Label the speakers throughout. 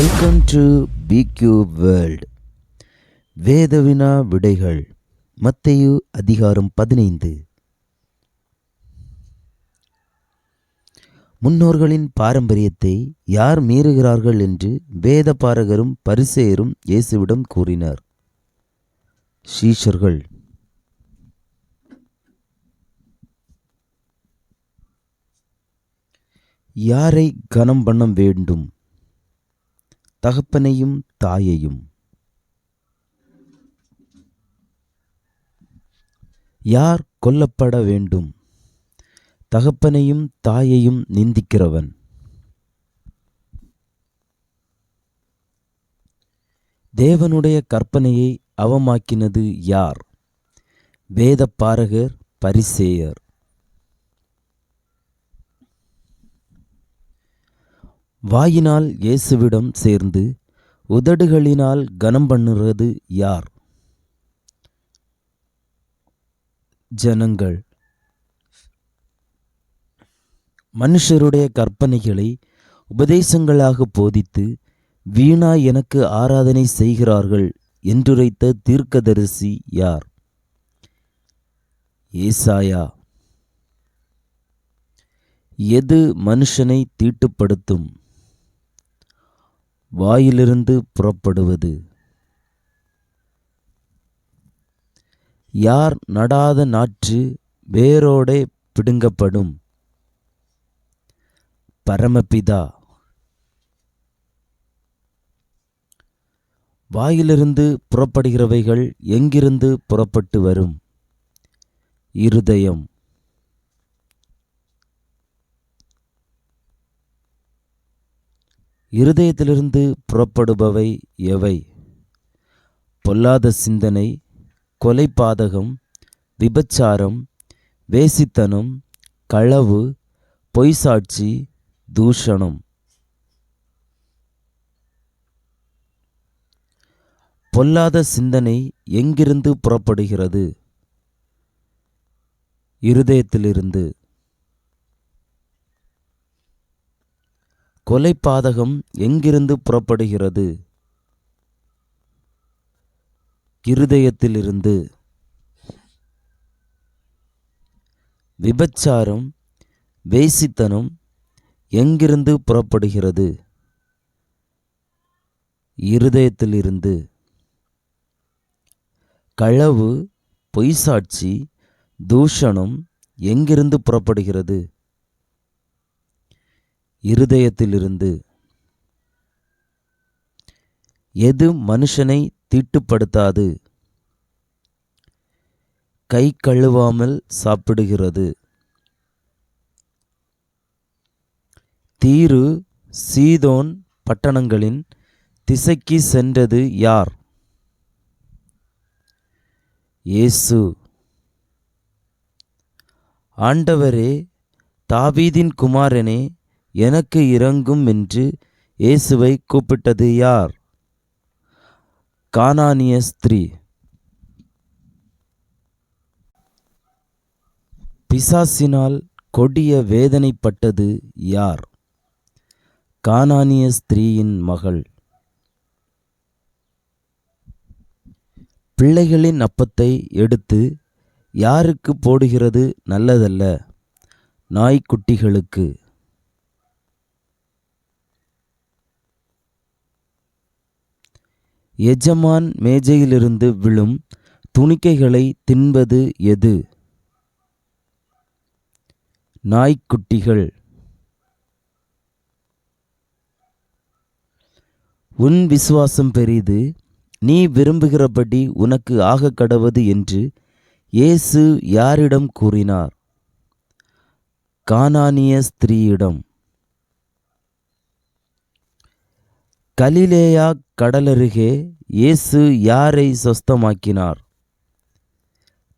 Speaker 1: Welcome to B Q world வேதவினா விடைகள். மத்தையு அதிகாரம் பதினைந்து. முன்னோர்களின் பாரம்பரியத்தை யார் மீறுகிறார்கள் என்று வேத பாரகரும் பரிசேயரும் இயேசுவிடம் கூறினர். சீஷர்கள். யாரை கனம் பண்ண வேண்டும்? தகப்பனையும் தாயையும். யார் கொல்லப்பட வேண்டும்? தகப்பனையும் தாயையும் நிந்திக்கிறவன். தேவனுடைய கற்பனையை அவமாக்கினது யார்? வேதப்பாரகர் பரிசேயர். வாயினால் இயேசுவிடம் சேர்ந்து உதடுகளினால் கனம் பண்ணுறது யார்? ஜனங்கள். மனுஷருடைய கற்பனைகளை உபதேசங்களாக போதித்து வீணா எனக்கு ஆராதனை செய்கிறார்கள் என்றுரைத்த தீர்க்கதரிசி யார்? ஏசாயா. எது மனுஷனை தீட்டுப்படுத்தும்? வாயிலிருந்து புறப்படுவது. யார் நடாத நாற்று வேரோடே பிடுங்கப்படும். பரமபிதா. வாயிலிருந்து புறப்படுகிறவைகள் எங்கிருந்து புறப்பட்டு வரும்? இருதயம். இருதயத்திலிருந்து புறப்படுபவை எவை? பொல்லாத சிந்தனை கொலைபாதகம் விபச்சாரம் வேசித்தனம் களவு பொய்சாட்சி தூஷணம். பொல்லாத சிந்தனை எங்கிருந்து புறப்படுகிறது? இருதயத்திலிருந்து. கொலைபாதகம் எங்கிருந்து புறப்படுகிறது? இருதயத்திலிருந்து. விபச்சாரம் வேசித்தனம் எங்கிருந்து புறப்படுகிறது? இருதயத்திலிருந்து. களவு பொய்சாட்சி தூஷணம் எங்கிருந்து புறப்படுகிறது? இருதயத்திலிருந்து. எது மனுஷனை தீட்டுப்படுத்தாது? கை கழுவாமல் சாப்பிடுகிறது. தீரு சீதோன் பட்டணங்களின் திசைக்கு சென்றது யார்? இயேசு. ஆண்டவரே தாவீதின் குமாரனே எனக்கு இறங்கும் என்று இயேசுவை கூப்பிட்டது யார்? கானானிய ஸ்திரீ. பிசாசினால் கொடிய வேதனைப்பட்டது யார்? கானானிய ஸ்திரீயின் மகள். பிள்ளைகளின் அப்பத்தை எடுத்து யாருக்கு போடுகிறது நல்லதல்ல? நாய்க்குட்டிகளுக்கு. எஜமான் மேஜையிலிருந்து விழும் துணிக்கைகளை தின்பது எது? நாய்க்குட்டிகள். உன் விசுவாசம் பெரிது. நீ விரும்புகிறபடி உனக்கு ஆக கடவது என்று இயேசு யாரிடம் கூறினார். கானானிய ஸ்திரீயிடம். கலிலேயா கடலருகே இயேசு யாரை சொஸ்தமாக்கினார்?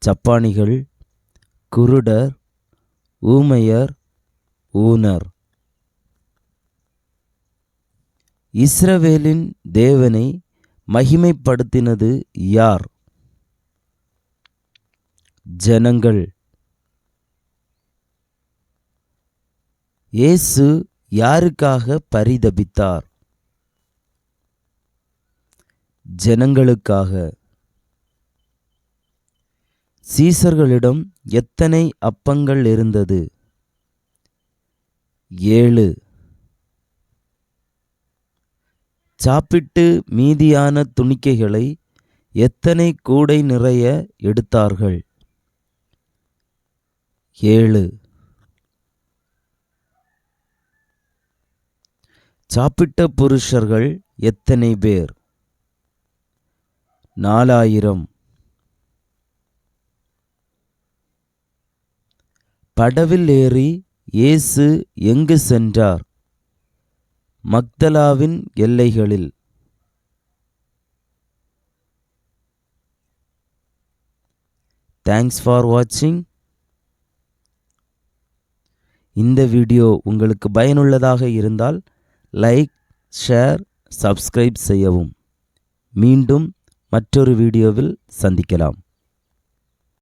Speaker 1: சப்பானிகள் குருடர் ஊமையர் ஊனர். இஸ்ரவேலின் தேவனை மகிமைப்படுத்தினது யார்? ஜனங்கள். இயேசு யாருக்காக பரிதபித்தார்? ஜனங்களுக்காக. சீசர்களிடம் எத்தனை அப்பங்கள் இருந்தது? ஏழு. சாப்பிட்டு மீதியான துணிக்கைகளை எத்தனை கூடை நிறைய எடுத்தார்கள்? ஏழு. சாப்பிட்ட புருஷர்கள் எத்தனை பேர்? நாலாயிரம். படவில் ஏறி இயேசு எங்கு சென்றார்? மக்தலாவின் எல்லைகளில். தேங்க்ஸ் ஃபார் வாட்சிங் இந்த வீடியோ உங்களுக்கு பயனுள்ளதாக இருந்தால் லைக் ஷேர் சப்ஸ்கிரைப் செய்யவும். மீண்டும் மற்றொரு வீடியோவில் சந்திக்கலாம்.